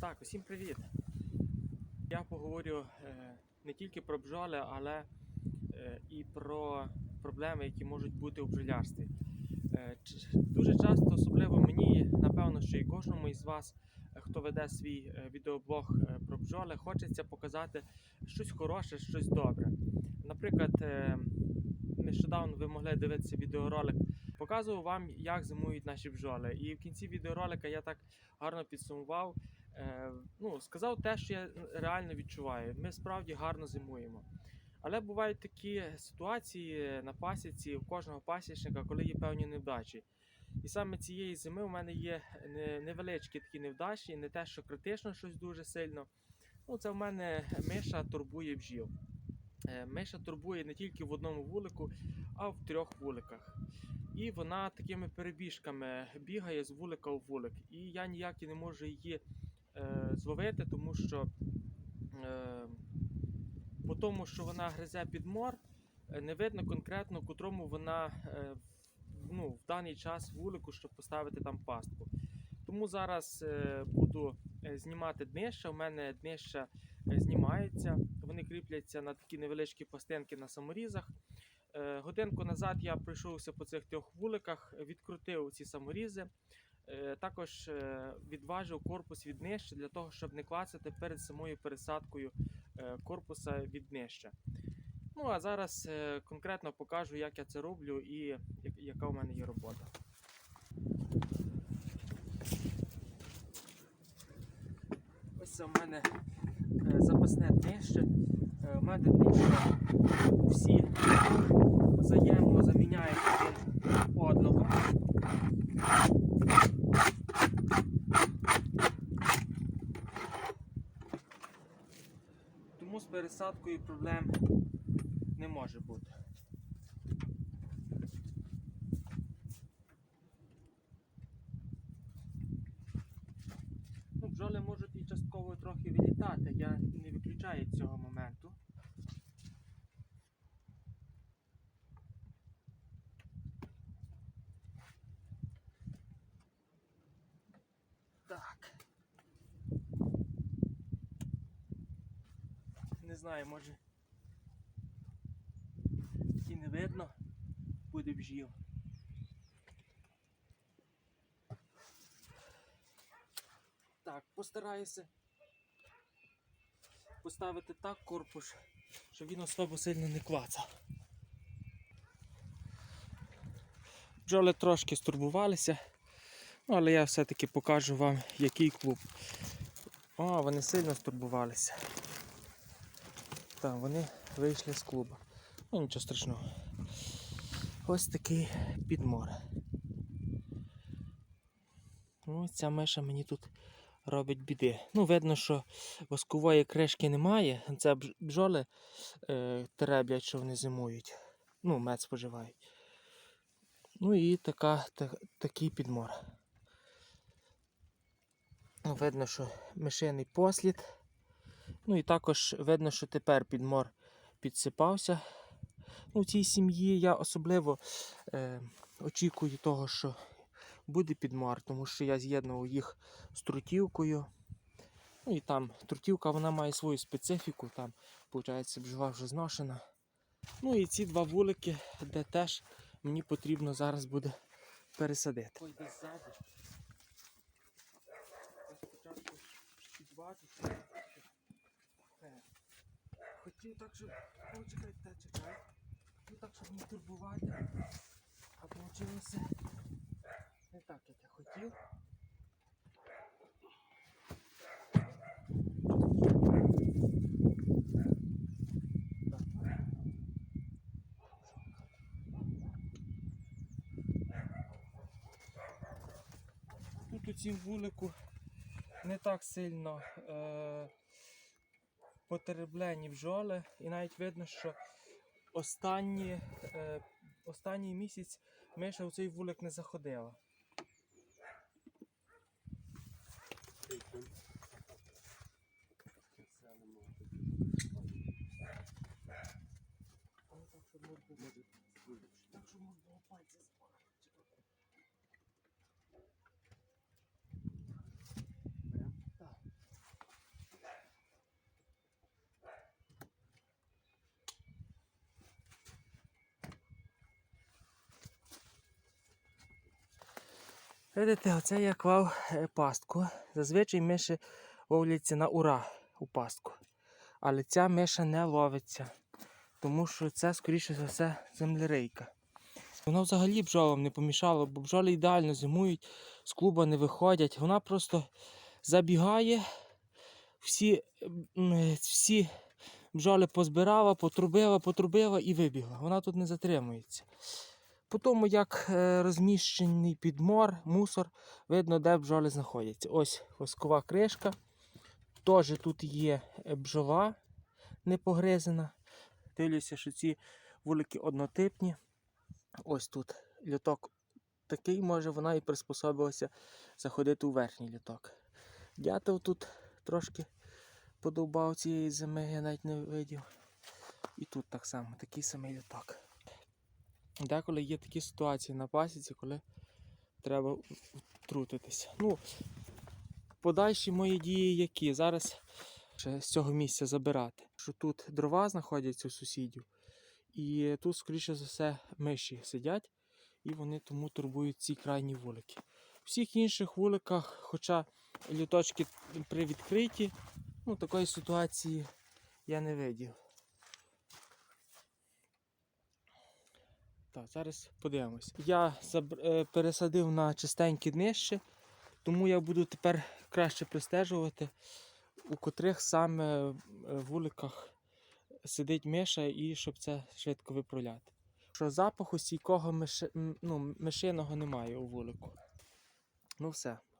Так, усім привіт. Я поговорю е, не тільки про бджоли, але е, і про проблеми, які можуть бути у бджолярстві. Е, дуже часто, особливо мені, напевно, що і кожному із вас, хто веде свій відеоблог про бджоли, хочеться показати щось хороше, щось добре. Наприклад, нещодавно ви могли дивитися відеоролик. Показував вам, як зимують наші бджоли. І в кінці відеоролика я так гарно підсумував. Е, ну, сказав те, що я реально відчуваю. Ми справді гарно зимуємо. Але бувають такі ситуації на пасіці у кожного пасічника, коли є певні невдачі. І саме цієї зими у мене є невеличкі такі невдачі, не те, що критично щось дуже сильно. Ну, це в мене миша турбує бджіл. Е, Миша турбує не тільки в одному вулику, а в трьох вуликах. І вона такими перебіжками бігає з вулика у вулик. І я ніяк і не можу її е, зловити, тому що е, по тому, що вона гризе під мор, е, не видно конкретно, котрому вона е, ну, в даний час вулику, щоб поставити там пастку. Тому зараз е, буду е, знімати днища. У мене днища знімаються, вони кріпляться на такі невеличкі пластинки на саморізах. Годинку назад я пройшовся по цих трьох вуликах, відкрутив ці саморізи. Е, Також е, відважив корпус від нижче для того, щоб не клацати перед самою пересадкою е, корпуса від нижче. Ну а зараз конкретно покажу, як я це роблю і яка у мене є робота. Ось це у мене запасне днище. У мене днище всі взаємно заміняють один одного. Тому з пересадкою проблем не може бути. Ну, бджоли можуть і частково трохи вилітати, я не виключаю цього моменту. Так. Не знаю, може і не видно буде бжіл. Так, постараюся поставити так корпус, щоб він особо сильно не клацав. Бджоли трошки стурбувалися, ну, але я все-таки покажу вам, який клуб. О, вони сильно стурбувалися. Так, вони вийшли з клубу. Ну нічого страшного. Ось такий підмор. Ну, ця миша мені тут робить біди. Ну, видно, що воскової кришки немає. Це бджоли е, тереблять, що вони зимують. Ну, мед споживають. Ну і така, та, такий підмор. Ну, видно, що мишиний послід. Ну і також видно, що тепер підмор підсипався. Ну, цій сім'ї я особливо е, очікую того, що буде підмор, тому що я з'єднував їх з трутівкою. Ну і там трутівка вона має свою специфіку, там, виходить, бджола вже зношена. Ну і ці два вулики, де теж мені потрібно зараз буде пересадити. Ой, десь ззаду. Спочатку підбачити. Хотів так, щоб. Ой, чекай, та чекай. Хотів так, щоб не турбувати. А вийшло не так, як я хотів. Тут у цім вулику не так сильно е, потереблені бджоли, і навіть видно, що останні, е, останній місяць миша у цей вулик не заходила. Так, щоб можна було пальці Видите, оце я клав е, пастку. Зазвичай миші ловляться на ура у пастку. Але ця миша не ловиться, тому що це, скоріше за все, землерейка. Вона взагалі бджолам не помішала, бо бджоли ідеально зимують, з клуба не виходять. Вона просто забігає, всі, всі бджоли позбирала, потрубила, потрубила і вибігла. Вона тут не затримується. По тому, як е, розміщений підмор, мусор, видно, де бджоли знаходяться. Ось воскова кришка. Теж тут є е, бджола не погризена. Дивлюся, що ці вулики однотипні. Ось тут льоток такий, може вона і приспособилася заходити у верхній льоток. Дятел тут трошки подовбав цієї зими, я навіть не видів. І тут так само, такий самий льоток. Деколи є такі ситуації на пасіці, коли треба втрутитися. Ну, подальші мої дії які? Зараз ще з цього місця забирати. Що тут дрова знаходяться у сусідів, і тут, скоріше за все, миші сидять, і вони тому турбують ці крайні вулики. У всіх інших вуликах, хоча літочки привідкриті, ну, такої ситуації я не видів. Так, зараз подивимось. Я е, пересадив на чистенькі днище, тому я буду тепер краще пристежувати, у котрих саме е, вуликах сидить миша і щоб це швидко виправляти. Що запаху стійкого миш... ну, мишиного немає у вулику. Ну все,